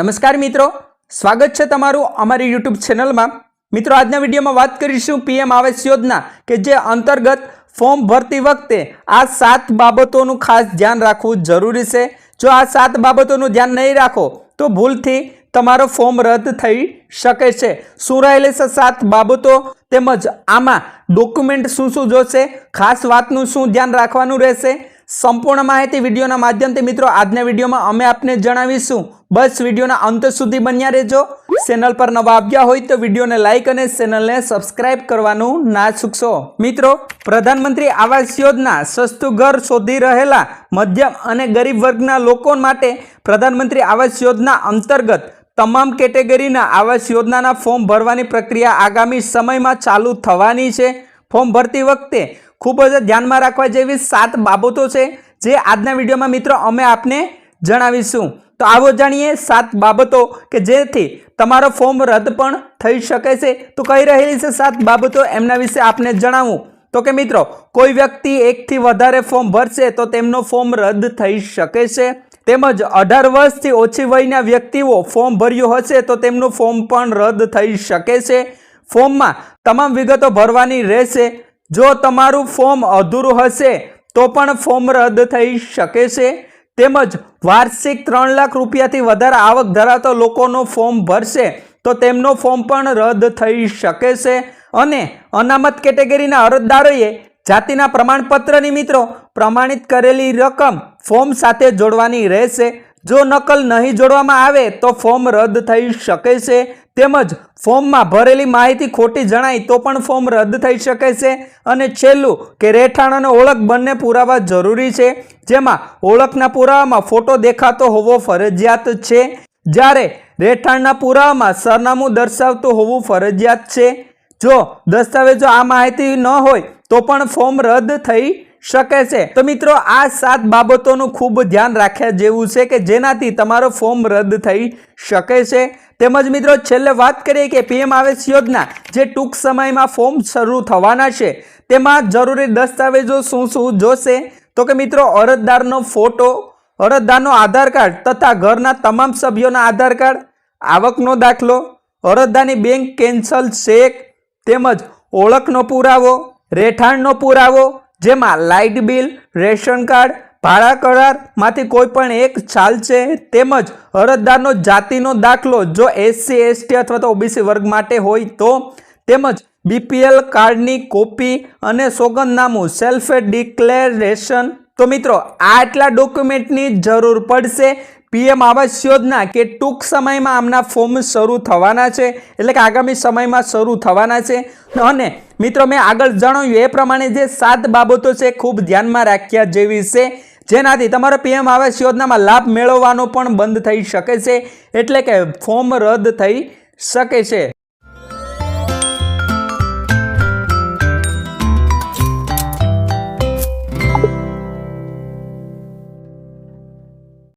નમસ્કાર મિત્રો. સ્વાગત છે તમારું અમારી યુટ્યુબ ચેનલમાં મિત્રો, આજના વિડીયોમાં વાત કરીશું પીએમ આવાસ યોજના કે જે અંતર્ગત ફોર્મ ભરતી વખતે આ સાત બાબતોનું ખાસ ધ્યાન રાખવું જરૂરી છે. જો આ સાત બાબતોનું ધ્યાન નહીં રાખો, તો ભૂલથી તમારો ફોર્મ રદ થઈ શકે છે. શું રહેલી છે સાત બાબતો, તેમજ આમાં ડોક્યુમેન્ટ શું શું જોશે, ખાસ વાતનું શું ધ્યાન રાખવાનું રહેશે સંપૂર્ણ માહિતી વિડીયોના માધ્યમથી મિત્રો, આજના વિડીયોમાં અમે આપને જણાવીશું. બસ વિડીયોના અંત સુધી બન્યા રહેજો. ચેનલ પર નવા આવ્યા હોય તો વિડીયોને લાઇક અને ચેનલને સબસ્ક્રાઇબ કરવાનું ના ચૂકશો. મિત્રો, પ્રધાનમંત્રી આવાસ યોજના સસ્તું ઘર શોધી રહેલા મધ્યમ અને ગરીબ વર્ગના લોકો માટે પ્રધાનમંત્રી આવાસ યોજના અંતર્ગત તમામ કેટેગરીના આવાસ યોજનાના ફોર્મ ભરવાની પ્રક્રિયા આગામી સમયમાં ચાલુ થવાની છે. ફોર્મ ભરતી વખતે ખૂબ જ ધ્યાનમાં રાખવા જેવી સાત બાબતો છે જે આજના વિડીયોમાં મિત્રો અમે આપને જણાવીશું. તો આવો જાણીએ સાત બાબતો કે જેથી તમારો ફોર્મ રદ પણ થઈ શકે છે. તો કઈ રહેલી છે સાત બાબતો, એમના વિશે આપને જણાવું. તો કે મિત્રો, કોઈ વ્યક્તિ એકથી વધારે ફોર્મ ભરશે તો તેમનો ફોર્મ રદ થઈ શકે છે. તેમજ અઢાર વર્ષથી ઓછી વયના વ્યક્તિઓ ફોર્મ ભર્યું હશે તો તેમનું ફોર્મ પણ રદ થઈ શકે છે. ફોર્મમાં તમામ વિગતો ભરવાની રહેશે. જો તમારું ફોર્મ અધૂરું હશે, તો પણ ફોર્મ રદ થઈ શકે છે. તેમજ વાર્ષિક ત્રણ લાખ રૂપિયાથી વધારે આવક ધરાવતા લોકોનો ફોર્મ ભરશે, તો તેમનો ફોર્મ પણ રદ થઈ શકે છે. અને અનામત કેટેગરીના અરજદારોએ જાતિના પ્રમાણપત્રની મિત્રો પ્રમાણિત કરેલી રકમ ફોર્મ સાથે જોડવાની રહેશે. જો નકલ નહીં જોડવામાં આવે તો ફોર્મ રદ થઈ શકે છે. તેમજ ફોર્મમાં ભરેલી માહિતી ખોટી જણાય તો પણ ફોર્મ રદ થઈ શકે છે. અને છેલ્લું કે રહેઠાણ અને ઓળખ બંને પુરાવા જરૂરી છે. જેમાં ઓળખના પુરાવામાં ફોટો દેખાતો હોવો ફરજિયાત છે. જ્યારે રહેઠાણના પુરાવામાં સરનામું દર્શાવતું હોવું ફરજિયાત છે. જો દસ્તાવેજો આ માહિતી ન હોય તો પણ ફોર્મ રદ થઈ શકે છે. તો મિત્રો, આ સાત બાબતોનું ખૂબ ધ્યાન રાખ્યા જેવું છે કે જેનાથી તમારો ફોર્મ રદ થઈ શકે છે. તેમજ મિત્રો, છેલ્લે વાત કરીએ કે પીએમ આવેસ યોજના જે ટૂંક સમયમાં ફોર્મ શરૂ થવાના છે, તેમાં જરૂરી દસ્તાવેજો શું શું જોશે? તો કે મિત્રો, અરજદારનો ફોટો, અરજદારનો આધાર કાર્ડ તથા ઘરના તમામ સભ્યોના આધાર કાર્ડ, આવકનો દાખલો, અરજદારની બેંક કેન્સલ ચેક, તેમજ ઓળખનો પુરાવો, રહેઠાણનો પુરાવો જેમાં લાઇટ બિલ, રેશન કાર્ડ, ભાડા કરારમાંથી કોઈ પણ એક ચાલશે તેમજ અરજદારનો જાતિનો દાખલો જો એસસી એસટી અથવા તો ઓબીસી વર્ગ માટે હોય તો તેમજ બીપીએલ કાર્ડની કોપી અને સોગંદનામું સેલ્ફ ડિક્લેરેશન તો મિત્રો આટલા ડોક્યુમેન્ટની જરૂર પડશે પીએમ આવાસ યોજના કે ટૂંક સમયમાં આમના ફોર્મ શરૂ થવાના છે, એટલે કે આગામી સમયમાં શરૂ થવાના છે. અને મિત્રો, મેં આગળ જણાવ્યું એ પ્રમાણે જે સાત બાબતો છે ખૂબ ધ્યાનમાં રાખ્યા જેવી છે. જેનાથી તમારો પીએમ આવાસ યોજનામાં લાભ મેળવવાનો પણ બંધ થઈ શકે છે, એટલે કે ફોર્મ રદ થઈ શકે છે.